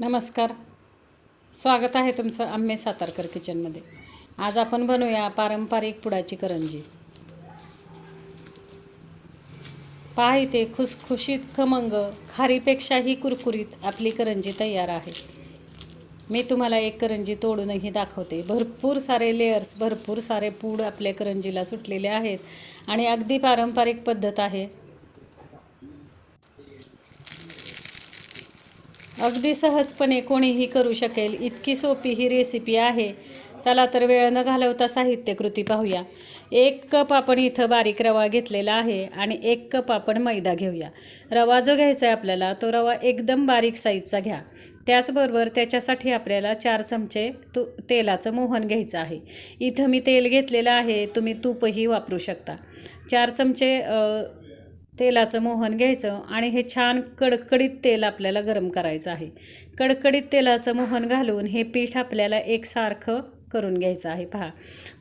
नमस्कार. स्वागत आहे तुमचं आम्ही सातारकर किचनमध्ये. आज आपण बनवूया पारंपरिक पुडाची करंजी. पहा इथे खुसखुशीत खमंग खारीपेक्षाही कुरकुरीत आपली करंजी तयार आहे. मी तुम्हाला एक करंजी तोडूनही दाखवते. भरपूर सारे लेयर्स भरपूर सारे पूड आपल्या करंजीला सुटलेले आहेत आणि अगदी पारंपरिक पद्धत आहे. अगदी सहजपणे कोणीही करू शकेल इतकी सोपी ही रेसिपी आहे. चला तर वेळ न घालवता साहित्यकृती पाहूया. एक कप आपण इथं बारीक रवा घेतलेला आहे आणि एक कप आपण मैदा घेऊया. रवा जो घ्यायचा आहे आपल्याला तो रवा एकदम बारीक साईजचा घ्या. त्याचबरोबर त्याच्यासाठी आपल्याला चार चमचे तू तेलाचं मोहन घ्यायचं आहे. इथं मी तेल घेतलेलं आहे तुम्ही तूपही वापरू शकता. चार चमचे तेलाचं मोहन घ्यायचं आणि हे छान कडकडीत तेल आपल्याला गरम करायचं आहे. कडकडीत तेलाचं मोहन घालून हे पीठ आपल्याला एकसारखं करून घ्यायचं आहे. पहा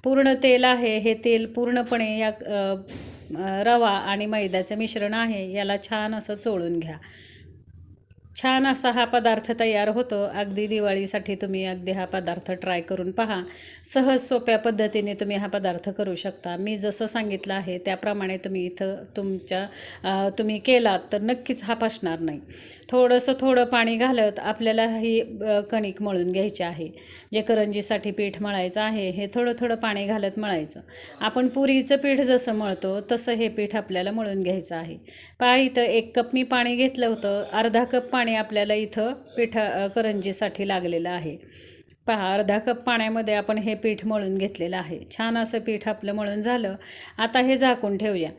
पूर्ण तेल आहे. हे तेल पूर्णपणे या रवा आणि मैद्याचं मिश्रण आहे. याला छान असं चोळून घ्या. छान असा हा पदार्थ तयार होतो. अगदी दिवाळीसाठी तुम्ही अगदी हा पदार्थ ट्राय करून पहा. सहज सोप्या पद्धतीने तुम्ही हा पदार्थ करू शकता. मी जसं सांगितलं आहे त्याप्रमाणे तुम्ही इथं तुमच्या तुम्ही केलात तर नक्कीच हा पासणार नाही. थोडंसं थोडं पाणी घालत आपल्याला ही कणिक मळून घ्यायची आहे. जे करंजीसाठी पीठ मळायचं आहे हे थोडं थोडं पाणी घालत मळायचं. आपण पुरीचं पीठ जसं मळतो तसं हे पीठ आपल्याला मळून घ्यायचं आहे. पहा इथं एक कप मी पाणी घेतलं होतं. अर्धा कप पाणी आपल्याला इथं पिठा करंजीसाठी लागलेलं आहे. पहा अर्धा कप पाण्यामध्ये आपण हे पीठ मळून घेतलेलं आहे. छान असं पीठ आपलं मळून झालं. आता हे झाकून ठेवूया.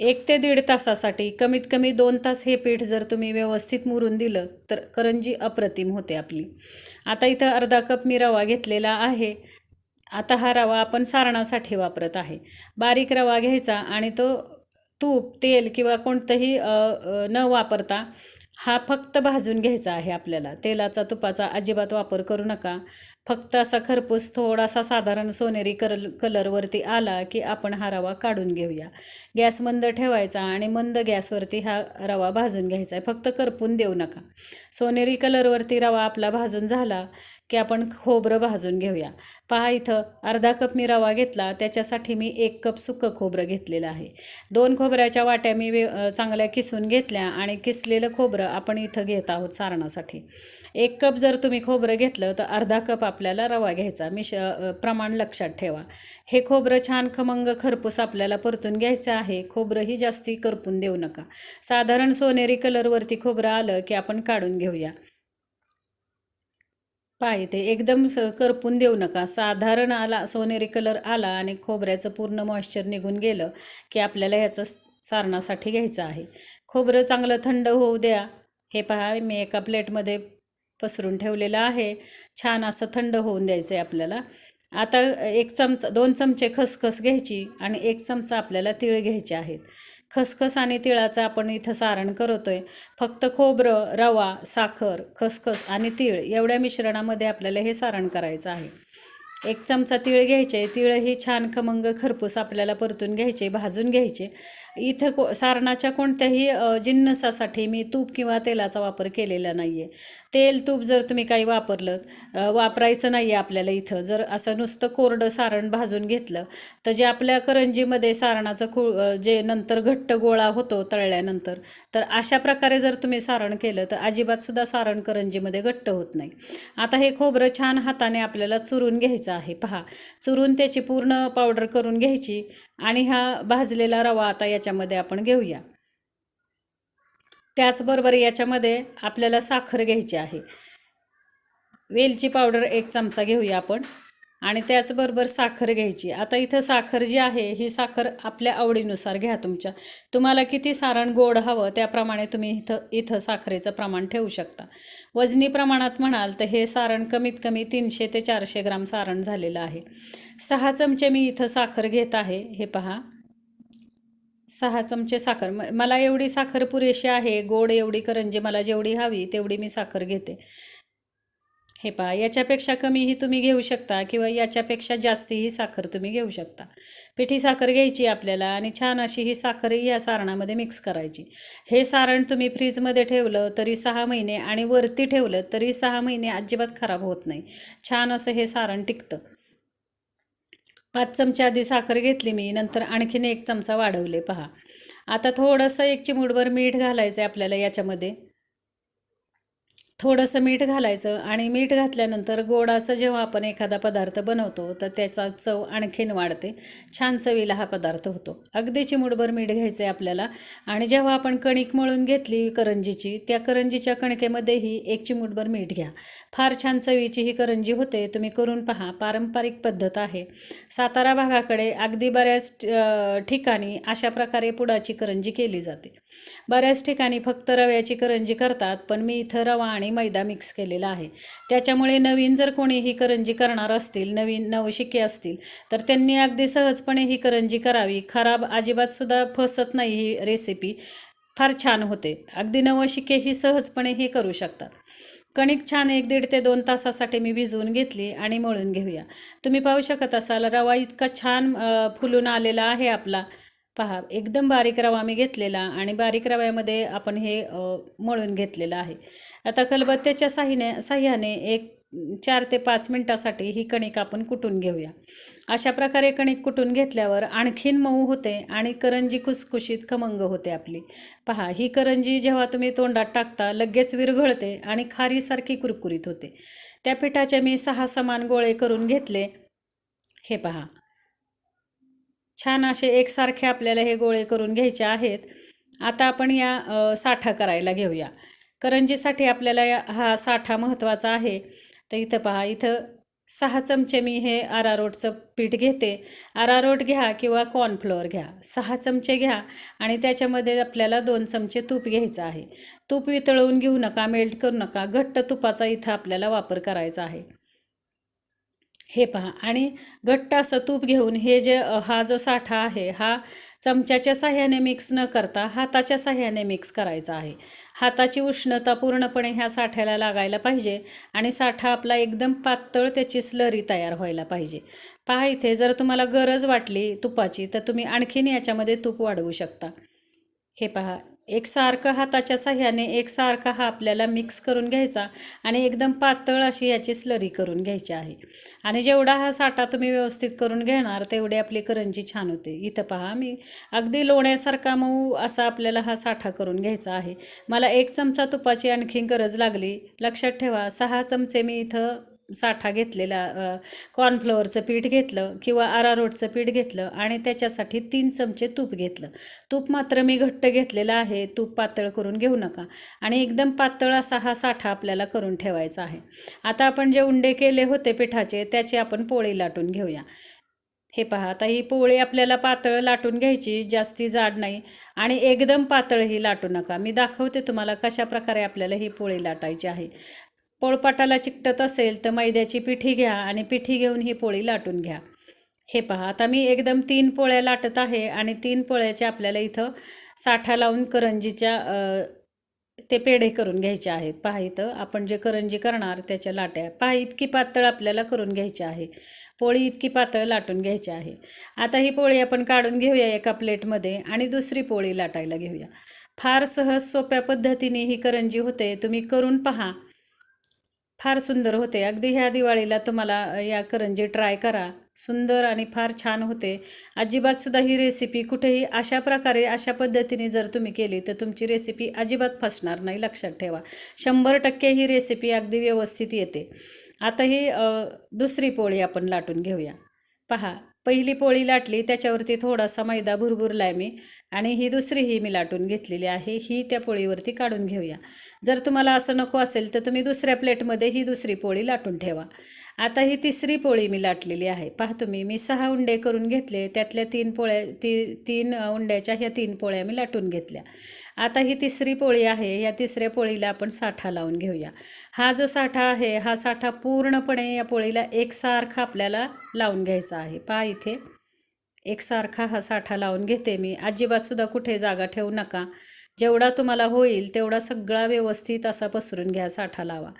एक ते दीड तासासाठी कमीत कमी दोन तास हे पीठ जर तुम्ही व्यवस्थित मुरून दिलं तर करंजी अप्रतिम होते आपली. आता इथं अर्धा कप मी रवा घेतलेला आहे. आता हा रवा आपण सारणासाठी वापरत आहे. बारीक रवा घ्यायचा आणि तो तूप तेल किंवा कोणतंही न वापरता हा फक्त भाजून घ्यायचा आहे आपल्याला. तेलाचा तुपाचा अजिबात वापर करू नका. फक्त असा खरपूस थोडासा साधारण सोनेरी कलर कलरवरती आला की आपण हा रवा काढून घेऊया. गॅस मंद ठेवायचा आणि मंद गॅसवरती हा रवा भाजून घ्यायचा आहे. फक्त करपून देऊ नका. सोनेरी कलरवरती रवा आपला भाजून झाला की आपण खोबरं भाजून घेऊया. पहा इथं अर्धा कप मी रवा घेतला त्याच्यासाठी मी एक कप सुकं खोबरं घेतलेलं आहे. दोन खोबऱ्याच्या वाट्या मी वे चांगल्या किसून घेतल्या आणि किसलेलं खोबरं आपण इथं घेत आहोत सारणासाठी. एक कप जर तुम्ही खोबरं घेतलं तर अर्धा कप आपल्याला रवा घ्यायचा. मिश प्रमाण लक्षात ठेवा. हे खोबरं छान खमंग खरपूस आपल्याला परतून घ्यायचं आहे. खोबरंही जास्ती करपून देऊ नका. साधारण सोनेरी कलरवरती खोबरं आलं की आपण काढून घेऊया. पाय ते एकदम स करपून देऊ नका. साधारण आला सोनेरी कलर आला आणि खोबऱ्याचं पूर्ण मॉइश्चर निघून गेलं की आपल्याला ह्याचं स- सारणासाठी घ्यायचं आहे. खोबरं चांगलं थंड होऊ द्या. हे पहा मी एका प्लेटमध्ये पसरून ठेवलेलं आहे. छान असं थंड होऊन द्यायचं आहे आपल्याला. आता एक चमचा दोन चमचे खसखस घ्यायची आणि एक चमचा आपल्याला तीळ घ्यायचे आहेत. खसखस आणि तिळाचं आपण इथं सारण करतोय. फक्त खोबरं रवा साखर खसखस आणि तीळ एवढ्या मिश्रणामध्ये आपल्याला हे सारण करायचं आहे. एक चमचा तीळ घ्यायचे. तीळही छान खमंग खरपूस आपल्याला परतून घ्यायचे भाजून घ्यायचे. इथं को सारणाच्या कोणत्याही जिन्नसासाठी मी तूप किंवा तेलाचा वापर केलेला नाही आहे तेल तूप जर तुम्ही काही वापरलं वापरायचं नाही आहे आपल्याला इथं. जर असं नुसतं कोरडं सारण भाजून घेतलं तर जे आपल्या करंजीमध्ये सारणाचं खु जे नंतर घट्ट गोळा होतो तळल्यानंतर तर अशा प्रकारे जर तुम्ही सारण केलं तर अजिबातसुद्धा सारण करंजीमध्ये घट्ट होत नाही. आता हे खोबरं छान हाताने आपल्याला चुरून घ्यायचं आहे. पहा चुरून त्याची पूर्ण पावडर करून घ्यायची. आणि हा भाजलेला रवा आता याच्यामध्ये आपण घेऊया. त्याचबरोबर याच्यामध्ये आपल्याला साखर घ्यायची आहे. वेलची पावडर एक चमचा घेऊया आपण. आणि त्याचबरोबर साखर घ्यायची. आता इथं साखर जी आहे ही साखर आपल्या आवडीनुसार घ्या तुमच्या. तुम्हाला किती सारण गोड हवं त्याप्रमाणे तुम्ही इथं इथं साखरेचं प्रमाण ठेवू शकता. वजनी प्रमाणात म्हणाल तर हे सारण कमीत कमी तीनशे ते चारशे ग्राम सारण झालेलं आहे. सहा चमचे मी इथं साखर घेत आहे. हे पहा. सहा चमचे साखर. म मला एवढी साखर पुरेशी आहे गोड एवढी करंजी मला जेवढी हवी तेवढी मी साखर घेते. हे पहा याच्यापेक्षा कमीही तुम्ही घेऊ शकता किंवा याच्यापेक्षा जास्तीही साखर तुम्ही घेऊ शकता. पिठी साखर घ्यायची आपल्याला आणि छान अशी ही साखरही या सारणामध्ये मिक्स करायची. हे सारण तुम्ही फ्रीजमध्ये ठेवलं तरी सहा महिने आणि वरती ठेवलं तरी सहा महिने अजिबात खराब होत नाही. छान असं हे सारण टिकतं. पाच चमचे आधी साखर घेतली मी नंतर आणखीन एक चमचा वाढवले पहा. आता थोडंसं एक चिमूटभर मीठ घालायचं आहे आपल्याला याच्यामध्ये. थोडंसं मीठ घालायचं आणि मीठ घातल्यानंतर गोडाचं जेव्हा आपण एखादा पदार्थ बनवतो तर त्याचा चव आणखीन वाढते. छान चवीला हा पदार्थ होतो. अगदी चिमूटभर मीठ घ्यायचं आहे आपल्याला. आणि जेव्हा आपण कणिक मळून घेतली करंजीची त्या करंजीच्या कणकेमध्येही एक चिमूटभर मीठ घ्या. फार छान चवीची ही करंजी होते. तुम्ही करून पहा. पारंपरिक पद्धत आहे. सातारा भागाकडे अगदी बऱ्याच ठिकाणी अशा प्रकारे पुडाची करंजी केली जाते. बऱ्याच ठिकाणी फक्त रव्याची करंजी करतात पण मी इथं रवा आणि मैदा मिक्स केलेला आहे. त्याच्यामुळे नवीन जर कोणी ही करंजी करणार असतील नवीन नवशिके असतील तर त्यांनी अगदी सहजपणे ही करंजी करावी. खराब अजिबातसुद्धा फसत नाही ही रेसिपी फार छान होते. अगदी नवशिके ही सहजपणे ही करू शकतात. कणिक छान एक दीड ते दोन तासासाठी मी भिजवून घेतली आणि मळून घेऊया. तुम्ही पाहू शकत असाल रवा इतका छान फुलून आलेला आहे आपला. पहा एकदम बारीक रवा मी घेतलेला आणि बारीक रव्यामध्ये आपण हे मळून घेतलेलं आहे. आता खलबत्त्याच्या साह्याने साह्याने एक चार ते पाच मिनटासाठी ही कणिक आपण कुटून घेऊया. अशा प्रकारे कणिक कुटून घेतल्यावर आणखीन मऊ होते आणि करंजी खुसखुशीत खमंग होते आपली. पहा ही करंजी जेव्हा तुम्ही तोंडात टाकता लगेच विरघळते आणि खारीसारखी कुरकुरीत होते. त्या पिठाचे मी सहा समान गोळे करून घेतले. हे पहा. छान असे एकसारखे आपल्याला हे गोळे करून घ्यायचे आहेत. आता आपण या साठा करायला घेऊया. करंजीसाठी आपल्याला या हा साठा महत्त्वाचा आहे. तर इथं पहा इथं सहा चमचे मी हे अरारोटचं पीठ घेते. अरारोट घ्या किंवा कॉर्नफ्लोअर घ्या. सहा चमचे घ्या आणि त्याच्यामध्ये आपल्याला दोन चमचे तूप घ्यायचं आहे. तूप वितळवून घेऊ नका मेल्ट करू नका. घट्ट तुपाचा इथं आपल्याला वापर करायचा आहे. हे पहा. आणि घट्ट असं तूप घेऊन हे जे हा जो साठा आहे हा चमच्याच्या साह्याने मिक्स न करता हाताच्या साह्याने मिक्स करायचा आहे. हाताची उष्णता पूर्णपणे ह्या साठ्याला लागायला पाहिजे आणि साठा आपला एकदम पातळ त्याची स्लरी तयार व्हायला पाहिजे. पहा इथे जर तुम्हाला गरज वाटली तुपाची तर तुम्ही आणखीन याच्यामध्ये तूप वाढवू शकता. हे पहा. एकसारखं हाताच्या साह्याने एकसारखा हा आपल्याला मिक्स करून घ्यायचा आणि एकदम पातळ अशी याची स्लरी करून घ्यायची आहे. आणि जेवढा हा साठा तुम्ही व्यवस्थित करून घेणार तेवढी आपली करंजी छान होते. इथं पहा मी अगदी लोण्यासारखा मऊ असा आपल्याला हा साठा करून घ्यायचा आहे. मला एक चमचा तुपाची आणखीन गरज लागली. लक्षात ठेवा सहा चमचे मी इथं साठा घेतलेला कॉर्नफ्लॉवरचं पीठ घेतलं किंवा अरारोटचं पीठ घेतलं आणि त्याच्यासाठी तीन चमचे तूप घेतलं. तूप मात्र मी घट्ट घेतलेलं आहे. तूप पातळ करून घेऊ नका. आणि एकदम पातळ असा हा साठा आपल्याला करून ठेवायचा आहे. आता आपण जे उंडे केले होते पिठाचे त्याची आपण पोळी लाटून घेऊया. हे पहा आता ही पोळी आपल्याला पातळ लाटून घ्यायची जास्ती जाड नाही. आणि एकदम पातळही लाटू नका. मी दाखवते तुम्हाला कशा प्रकारे आपल्याला ही पोळी लाटायची आहे. पोळपाटाला चिकटत असेल तर मैद्याची पिठी घ्या आणि पिठी घेऊन ही पोळी लाटून घ्या. हे पहा आता मी एकदम तीन पोळ्या लाटत आहे आणि तीन पोळ्याच्या आपल्याला इथं साठा लावून करंजीच्या ते पेढे करून घ्यायचे आहेत. पहा इथं आपण जे करंजी करणार त्याच्या लाट्या. पहा इतकी पातळ आपल्याला करून घ्यायची आहे. पोळी इतकी पातळ लाटून घ्यायची आहे. आता ही पोळी आपण काढून घेऊया एका प्लेटमध्ये आणि दुसरी पोळी लाटायला घेऊया. फार सहज सोप्या पद्धतीने ही करंजी होते तुम्ही करून पहा. फार सुंदर होते. अगदी ह्या दिवाळीला तुम्हाला या करंजी ट्राय करा. सुंदर आणि फार छान होते. अजिबातसुद्धा ही रेसिपी कुठेही अशा प्रकारे अशा पद्धतीने जर तुम्ही केली तर तुमची रेसिपी अजिबात फसणार नाही. लक्षात ठेवा. शंभर टक्के ही रेसिपी अगदी व्यवस्थित येते. आता ही दुसरी पोळी आपण लाटून घेऊया. पहा पहिली पोळी लाटली त्याच्यावरती थोडासा मैदा भुरभुरला आहे मी आणि ही दुसरी ही मी लाटून घेतलेली आहे. ही त्या पोळीवरती काढून घेऊया. जर तुम्हाला असं नको असेल तर तुम्ही दुसऱ्या प्लेटमध्ये ही दुसरी पोळी लाटून ठेवा. आता ही तिसरी पोळी मी लाटलेली आहे. पहा तुम्ही मी सहा उंडे करून घेतले त्यातल्या तीन पोळ्या ती तीन उंड्याच्या ह्या तीन पोळ्या मी लाटून घेतल्या. आता ही तिसरी पोळी आहे या तिसऱ्या पोळीला आपण साठा लावून घेऊया. हा जो साठा आहे हा साठा पूर्णपणे या पोळीला एकसारखा आपल्याला लावून घ्यायचा आहे. पहा इथे एकसारखा हा साठा लावून घेते मी. अजिबातसुद्धा कुठे जागा ठेवू नका. जेवढा तुम्हाला होईल तेवढा सगळा व्यवस्थित असा पसरून घ्या साठा लावा.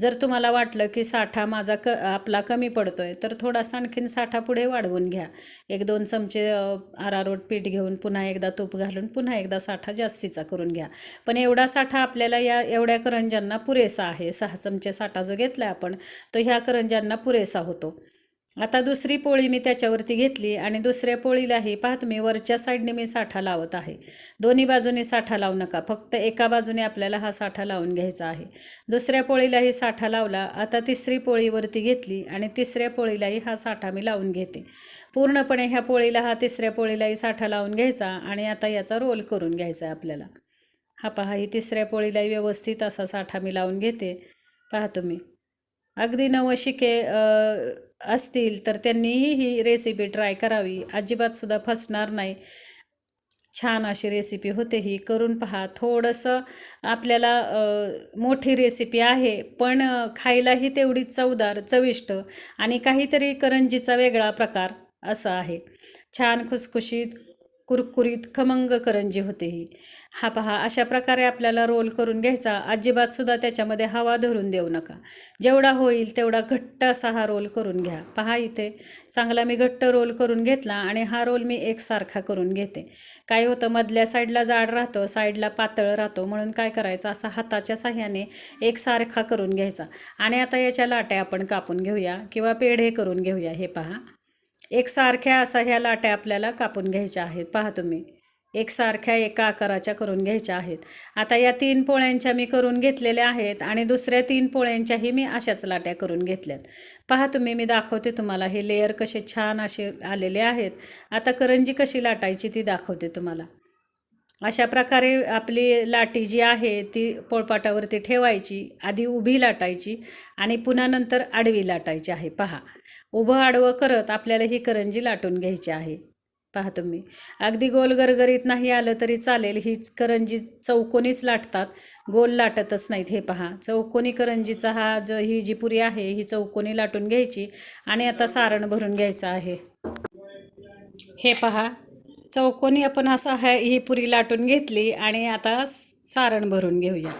जर तुम्हाला वाटलं की साठा माझा क आपला कमी पडतोय तर थोडासा आणखीन साठा पुढे वाढवून घ्या. एक दोन चमचे आरारोट पीठ घेऊन पुन्हा एकदा तूप घालून पुन्हा एकदा साठा जास्तीचा करून घ्या. पण एवढा साठा आपल्याला या एवढ्या करंज्यांना पुरेसा आहे. सहा चमचे साठा जो घेतला आपण तो ह्या करंज्यांना पुरेसा होतो. आता दुसरी पोळी मी त्याच्यावरती घेतली आणि दुसऱ्या पोळीलाही पहा तुम्ही वरच्या साईडने मी साठा लावत आहे. दोन्ही बाजूने साठा लावू नका. फक्त एका बाजूने आपल्याला हा साठा लावून घ्यायचा आहे. दुसऱ्या पोळीलाही साठा लावला. आता तिसरी पोळीवरती घेतली आणि तिसऱ्या पोळीलाही हा साठा मी लावून घेते. पूर्णपणे ह्या पोळीला हा तिसऱ्या पोळीलाही साठा लावून घ्यायचा आणि आता याचा रोल करून घ्यायचा आहे आपल्याला. हा पहा ही तिसऱ्या पोळीलाही व्यवस्थित असा साठा मी लावून घेते. पहा तुम्ही. अगदी नवशिके असतील तर त्यांनीही ही रेसिपी ट्राय करावी. अजिबातसुद्धा फसणार नाही. छान अशी रेसिपी होते ही. करून पहा. थोडंसं आपल्याला मोठी रेसिपी आहे पण खायलाही तेवढी चवदार चविष्ट आणि काहीतरी करंजीचा वेगळा प्रकार असा आहे. छान खुसखुशीत कुरकुरीत खमंग करंजी होते ही. हा पहा अशा प्रकारे आपल्याला रोल करून घ्यायचा. अजिबातसुद्धा त्याच्यामध्ये हवा धरून देऊ नका. जेवढा होईल तेवढा घट्ट असा हा रोल करून घ्या. पहा इथे चांगला मी घट्ट रोल करून घेतला आणि हा रोल मी एकसारखा करून घेते. काय होतं मधल्या साईडला जाड राहतो साईडला पातळ राहतो. म्हणून काय करायचं असा हाताच्या साह्याने एकसारखा करून घ्यायचा. आणि आता याच्या लाट्या आपण कापून घेऊया किंवा पेढे करून घेऊया हे पहा. एकसारख्या असा ह्या लाट्या आपल्याला कापून घ्यायच्या आहेत. पहा तुम्ही. एकसारख्या एका आकाराच्या करून घ्यायच्या आहेत. आता या तीन पोळ्यांच्या मी करून घेतलेल्या आहेत आणि दुसऱ्या तीन पोळ्यांच्याही मी अशाच लाट्या करून घेतल्यात. पहा तुम्ही मी दाखवते तुम्हाला. हे लेयर कसे छान असे आलेले आहेत. आता करंजी कशी लाटायची ती दाखवते तुम्हाला. अशा प्रकारे आपली लाटी जी आहे ती पोळपाटावरती ठेवायची आधी उभी लाटायची आणि पुन्हा नंतर आडवी लाटायची आहे. पहा उभं आडवं करत आपल्याला ही करंजी लाटून घ्यायची आहे. पहा तुम्ही अगदी गोल गरगरीत नाही आलं तरी चालेल हीच करंजी चौकोनीच लाटतात गोल लाटतच नाहीत. हे पहा चौकोनी करंजीचा हा जो ही जी पुरी आहे ही चौकोनी लाटून घ्यायची आणि आता सारण भरून घ्यायचं आहे. हे पहा चौकोनी आपण असं हा ही पुरी लाटून घेतली आणि आता सारण भरून घेऊया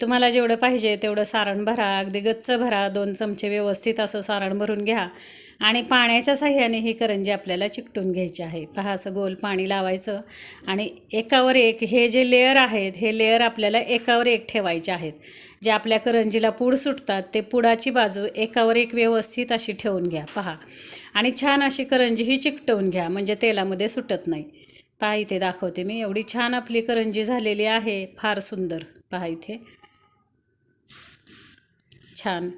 तुम्हाला जेवढं पाहिजे तेवढं सारण भरा अगदी गच्च भरा दोन चमचे व्यवस्थित असं सारण भरून घ्या. आणि पाण्याच्या साह्याने ही करंजी आपल्याला चिकटून घ्यायची आहे. पहा असं गोल पाणी लावायचं आणि एकावर एक हे जे लेअर आहेत हे लेअर आपल्याला एकावर एक ठेवायचे आहेत. जे आपल्या करंजीला पूड सुटतात ते पुडाची बाजू एकावर एक व्यवस्थित अशी ठेवून घ्या. पहा. आणि छान अशी करंजी ही चिकटवून घ्या म्हणजे तेलामध्ये सुटत नाही. पहा इथे दाखवते मी. एवढी छान आपली करंजी झालेली आहे. फार सुंदर. पहा इथे. छान.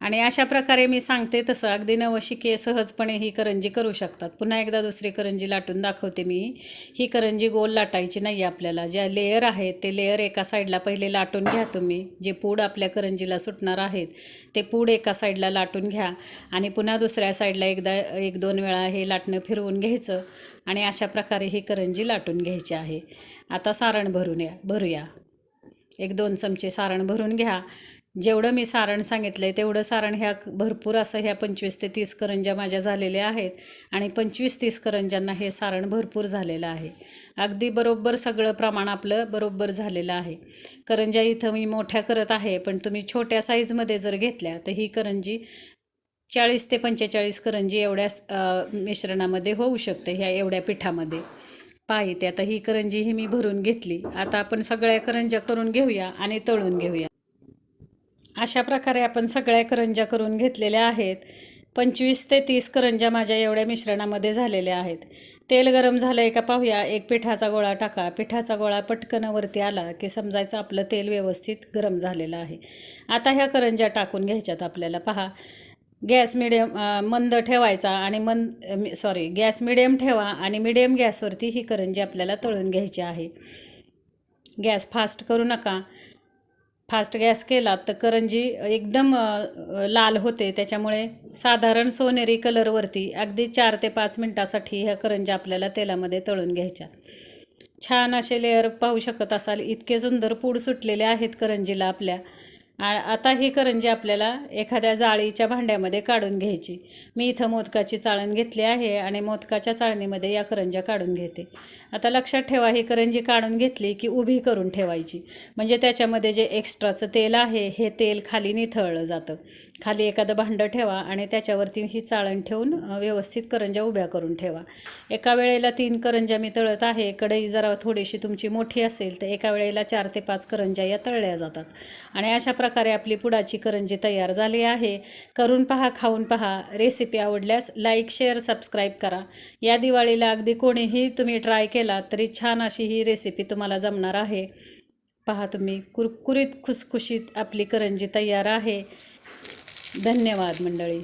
आणि अशा प्रकारे मी सांगते तसं अगदी नवशिके सहजपणे ही करंजी करू शकतात. पुन्हा एकदा दुसरी करंजी लाटून दाखवते मी. ही करंजी गोल लाटायची नाही आपल्याला. ज्या लेयर आहेत ते लेअर एका साईडला पहिले लाटून घ्या तुम्ही. जे पूड आपल्या करंजीला सुटणार आहेत ते पूड एका साईडला लाटून घ्या. आणि पुन्हा दुसऱ्या साईडला एकदा एक दोन वेळा हे लाटणं फिरवून घ्यायचं. आणि अशा प्रकारे ही करंजी लाटून घ्यायची आहे. आता सारण भरून या भरूया. एक दोन चमचे सारण भरून घ्या. जेवढं मी सारण सांगितलं आहे तेवढं सारण ह्या भरपूर असं ह्या पंचवीस ते तीस करंज्या माझ्या झालेल्या आहेत आणि पंचवीस तीस करंज्यांना हे सारण भरपूर झालेलं आहे. अगदी बरोबर सगळं प्रमाण आपलं बरोबर झालेलं आहे. करंज्या इथं मी मोठ्या करत आहे पण तुम्ही छोट्या साईजमध्ये जर घेतल्या तर ही करंजी चाळीस ते पंचेचाळीस करंजी एवढ्या मिश्रणामध्ये होऊ शकते ह्या एवढ्या पिठामध्ये. पाहिते आता ही करंजी ही मी भरून घेतली. आता आपण सगळ्या करंज्या करून घेऊया आणि तळून घेऊया. अशा प्रकारे आपण सगळ्या करंज्या करून घेतलेल्या आहेत. पंचवीस ते तीस करंज्या माझ्या एवढ्या मिश्रणामध्ये झालेल्या आहेत. तेल गरम झालं आहे का पाहूया. एक पिठाचा गोळा टाका. पिठाचा गोळा पटकन वरती आला की समजायचं आपलं तेल व्यवस्थित गरम झालेलं आहे. आता ह्या करंज्या टाकून घ्यायच्यात आपल्याला. पहा. गॅस मिडियम मंद ठेवायचा आणि मंद सॉरी गॅस मिडियम ठेवा आणि मिडियम गॅसवरती ही करंजी आपल्याला तळून घ्यायची आहे. गॅस फास्ट करू नका. फास्ट गॅस केला तर करंजी एकदम लाल होते. त्याच्यामुळे साधारण सोनेरी कलरवरती अगदी चार ते पाच मिनटासाठी ह्या करंज्या आपल्याला तेलामध्ये तळून घ्यायच्या. छान असे लेअर पाहू शकत असाल. इतके सुंदर पूड सुटलेले आहेत करंजीला आपल्या. आता ही करंजी आपल्याला एखाद्या जाळीच्या भांड्यामध्ये काढून घ्यायची. मी इथं मोदकाची चाळण घेतली आहे आणि मोदकाच्या चाळणीमध्ये या करंज्या काढून घेते. आता लक्षात ठेवा ही करंजी काढून घेतली की उभी करून ठेवायची. म्हणजे त्याच्यामध्ये जे एक्स्ट्राचं तेल आहे हे तेल खाली निथळलं जातं. खाली एखादं भांडं ठेवा आणि त्याच्यावरती ही चाळण ठेवून व्यवस्थित करंज्या उभ्या करून ठेवा. एका वेळेला तीन करंज्या मी तळत आहे. कढई जरा थोडीशी तुमची मोठी असेल तर एका वेळेला चार ते पाच करंज्या या तळल्या जातात. आणि अशा प्रकारे आपली पुडाची करंजी तयार झाली आहे. करून पहा खाऊन पहा. रेसिपी आवडल्यास लाईक शेअर सबस्क्राईब करा. या दिवाळीला अगदी कोणीही तुम्ही ट्राय केला तरी छान अशी ही रेसिपी तुम्हाला जमणार आहे. पहा तुम्ही कुरकुरीत खुसखुशीत आपली करंजी तयार आहे. धन्यवाद मंडळी.